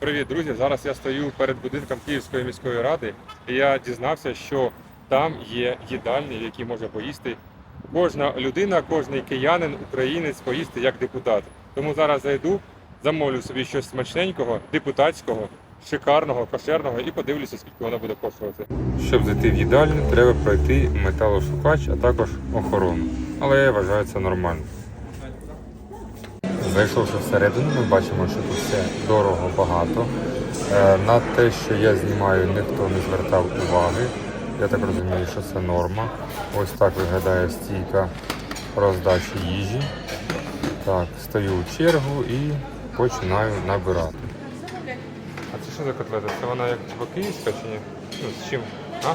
Привіт, друзі! Зараз я стою перед будинком Київської міської ради, і я дізнався, що там є їдальні, в якій може поїсти кожна людина, кожний киянин, українець поїсти як депутат. Тому зараз зайду, замовлю собі щось смачненького, депутатського, шикарного, кошерного і подивлюся, скільки воно буде коштувати. Щоб зайти в їдальню, треба пройти металошукач, а також охорону. Але я вважаю це нормально. Зайшовши всередину, ми бачимо, що тут все дорого багато. Е, На те, що я знімаю, ніхто не звертав уваги. Я так розумію, що це норма. Ось так виглядає стійка роздачі їжі. Так, стою у чергу і починаю набирати. А це що за котлета? Це вона як типу київська чи ні? Ну, з чим? А?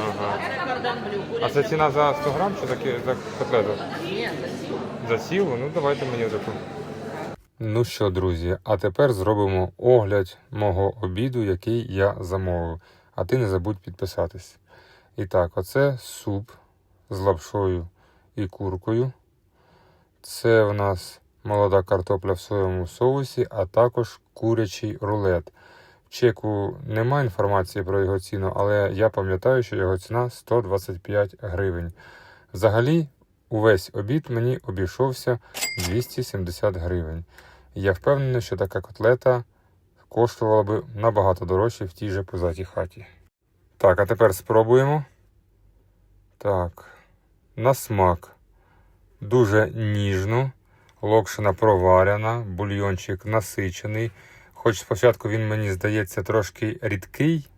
Ага. А це ціна за 100 грам чи за, ки- за котлету? Ні, за цілу? Ну давайте мені таку. Ну що, друзі, а тепер зробимо огляд мого обіду, який я замовив. А ти не забудь підписатись. І так, оце суп з лапшою і куркою. Це в нас молода картопля в соєвому соусі, а також курячий рулет. Чеку немає інформації про його ціну, але я пам'ятаю, що його ціна 125 гривень. Взагалі, увесь обід мені обійшовся 270 гривень. Я впевнений, що така котлета коштувала би набагато дорожче в тій же позатій хаті. Так, а тепер спробуємо. Так, на смак. Дуже ніжно, локшина проварена, бульйончик насичений. Хоч спочатку він мені здається трошки рідкий,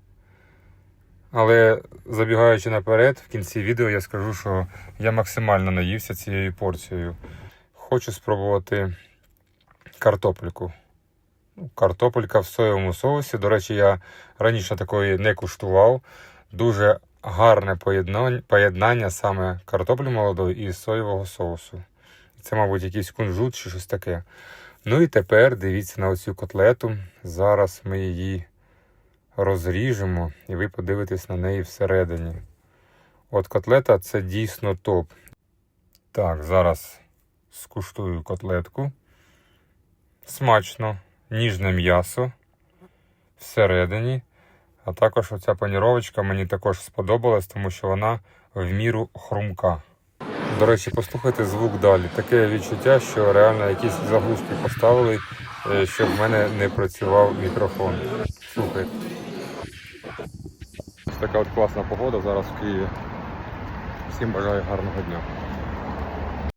але забігаючи наперед, в кінці відео я скажу, що я максимально наївся цією порцією. Хочу спробувати картопельку. Ну, Картопелька в соєвому соусі. До речі, я раніше такої не куштував. Дуже гарне поєднання, поєднання саме картоплі молодої і соєвого соусу. Це, мабуть, якийсь кунжут чи щось таке. Ну і тепер дивіться на оцю котлету. Зараз ми її розріжемо, і ви подивитесь на неї всередині. От котлета це дійсно топ. Так, зараз скуштую котлетку. Смачно, ніжне м'ясо всередині. А також оця паніровочка мені також сподобалась, тому що вона в міру хрумка. До речі, послухайте звук далі. Таке відчуття, що реально якісь заглушки поставили, е, щоб в мене не працював мікрофон. Слухайте. Така от класна погода зараз в Києві. Всім бажаю гарного дня.